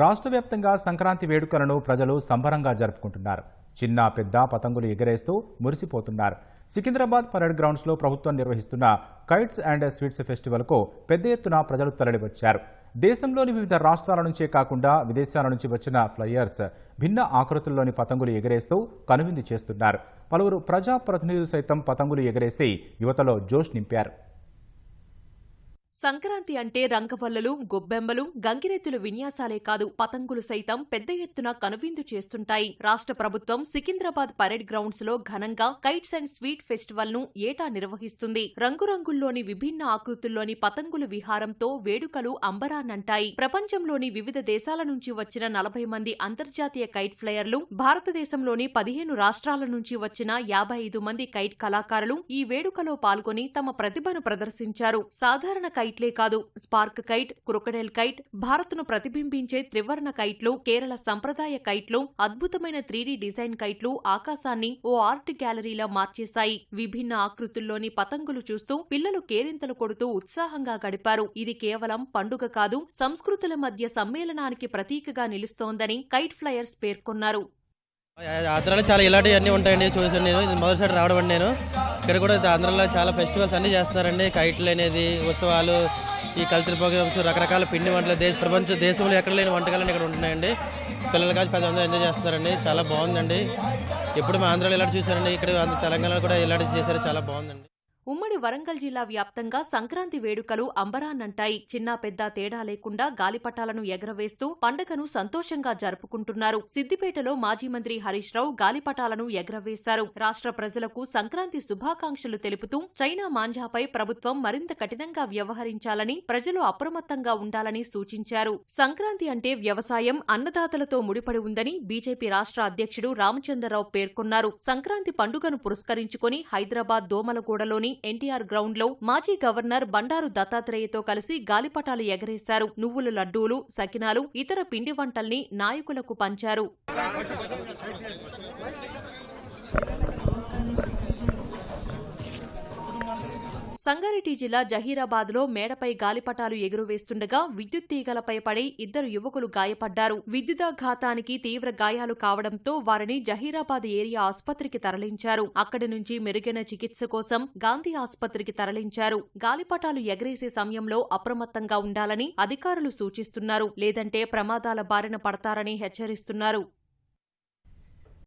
రాష్ట్ర వ్యాప్తంగా సంక్రాంతి వేడుకలను ప్రజలు సంబరంగా జరుపుకుంటున్నారు. చిన్న పెద్ద పతంగులు ఎగరేస్తూ మురిసిపోతున్నారు. సికింద్రాబాద్ పరేడ్ గ్రౌండ్స్లో ప్రభుత్వం నిర్వహిస్తున్న కైట్స్ అండ్ స్వీట్స్ ఫెస్టివల్కు పెద్ద ఎత్తున ప్రజలు తరలివచ్చారు. దేశంలోని వివిధ రాష్ట్రాల నుంచే కాకుండా విదేశాల నుంచి వచ్చిన ఫ్లయర్స్ భిన్న ఆకృతుల్లోని పతంగులు ఎగరేస్తూ కనువిందు చేస్తున్నారు. పలువురు ప్రజా ప్రతినిధులు సైతం పతంగులు ఎగరేసి యువతలో జోష్ నింపారు. సంక్రాంతి అంటే రంగవల్లలు గొబ్బెమ్మలు గంగిరెద్దుల విన్యాసాలే కాదు పతంగులు సైతం పెద్ద ఎత్తున కనువిందు చేస్తుంటాయి. రాష్ట్ర ప్రభుత్వం సికింద్రాబాద్ పరేడ్ గ్రౌండ్స్లో ఘనంగా కైట్స్ అండ్ స్వీట్ ఫెస్టివల్ను ఏటా నిర్వహిస్తుంది. రంగురంగుల్లోని విభిన్న ఆకృతుల్లోని పతంగుల విహారంతో వేడుకలు అంబరానంటాయి ప్రపంచంలోని వివిధ దేశాల నుంచి వచ్చిన నలభై మంది అంతర్జాతీయ కైట్ ఫ్లయర్లు భారతదేశంలోని పదిహేను రాష్ట్రాల నుంచి వచ్చిన యాభై ఐదు మంది కైట్ కళాకారులు ఈ వేడుకలో పాల్గొని తమ ప్రతిభను ప్రదర్శించారు. సాధారణ కైట్ కైట్లే కాదు స్పార్క్ కైట్ క్రొకడైల్ కైట్ భారత్ను ప్రతిబింబించే త్రివర్ణ కైట్లు కేరళ సంప్రదాయ కైట్లు అద్భుతమైన త్రీడీ డిజైన్ కైట్లు ఆకాశాన్ని ఓ ఆర్ట్ గ్యాలరీలా మార్చేశాయి విభిన్న ఆకృతుల్లోని పతంగులు చూస్తూ పిల్లలు కేరింతలు కొడుతూ ఉత్సాహంగా గడిపారు ఇది కేవలం పండుగ కాదు సంస్కృతుల మధ్య సమ్మేళనానికి ప్రతీకగా నిలుస్తోందని కైట్ ఫ్లయర్స్ పేర్కొన్నారు ఆంధ్రాలో చాలా ఇలాంటివి అన్నీ ఉంటాయండి చూసాను నేను మొదటిసారి రావడం అండి నేను ఇక్కడ కూడా ఆంధ్రలో చాలా ఫెస్టివల్స్ అన్నీ చేస్తున్నారండి. కైట్లు అనేది ఉత్సవాలు ఈ కల్చర్ ప్రోగ్రామ్స్ రకరకాల పిండి వంటలు దేశ ప్రపంచ దేశంలో ఎక్కడ లేని వంటకాలు ఇక్కడ ఉంటున్నాయండి. పిల్లలు కానీ పెద్ద అందరూ ఎంజాయ్ చేస్తున్నారండి. చాలా బాగుందండి. ఎప్పుడు మా ఆంధ్రాలో ఇలాంటి చూసారండి ఇక్కడ తెలంగాణలో కూడా ఇలాంటి చేశారు. చాలా బాగుందండి. ఉమ్మడి వరంగల్ జిల్లా వ్యాప్తంగా సంక్రాంతి వేడుకలు అంబరాన్నంటాయి. చిన్న పెద్ద తేడా లేకుండా గాలిపటాలను ఎగరవేస్తూ పండగను సంతోషంగా జరుపుకుంటున్నారు. సిద్దిపేటలో మాజీ మంత్రి హరీష్ రావు గాలిపటాలను ఎగరవేశారు. రాష్ట్ర ప్రజలకు సంక్రాంతి శుభాకాంక్షలు తెలుపుతూ చైనా మాంజాపై ప్రభుత్వం మరింత కఠినంగా వ్యవహరించాలని ప్రజలు అప్రమత్తంగా ఉండాలని సూచించారు. సంక్రాంతి అంటే వ్యవసాయం అన్నదాతలతో ముడిపడి ఉందని బీజేపీ రాష్ట్ర అధ్యక్షుడు రామచంద్రరావు పేర్కొన్నారు. సంక్రాంతి పండుగను పురస్కరించుకొని హైదరాబాద్ దోమలగూడలోని ఎన్టీఆర్ గ్రౌండ్లో మాజీ గవర్నర్ బండారు దత్తాత్రేయతో కలిసి గాలిపటాలు ఎగరేశారు. నువ్వుల లడ్డూలు సకినాలు ఇతర పిండి వంటల్ని నాయకులకు పంచారు. సంగారెడ్డి జిల్లా జహీరాబాద్లో మేడపై గాలిపటాలు ఎగురువేస్తుండగా విద్యుత్ తీగలపై పడి ఇద్దరు యువకులు గాయపడ్డారు. విద్యుదాఘాతానికి తీవ్ర గాయాలు కావడంతో వారిని జహీరాబాద్ ఏరియా ఆసుపత్రికి తరలించారు. అక్కడి నుంచి మెరుగైన చికిత్స కోసం గాంధీ ఆసుపత్రికి తరలించారు. గాలిపటాలు ఎగరేసే సమయంలో అప్రమత్తంగా ఉండాలని అధికారులు సూచిస్తున్నారు. లేదంటే ప్రమాదాల బారిన పడతారని హెచ్చరిస్తున్నారు.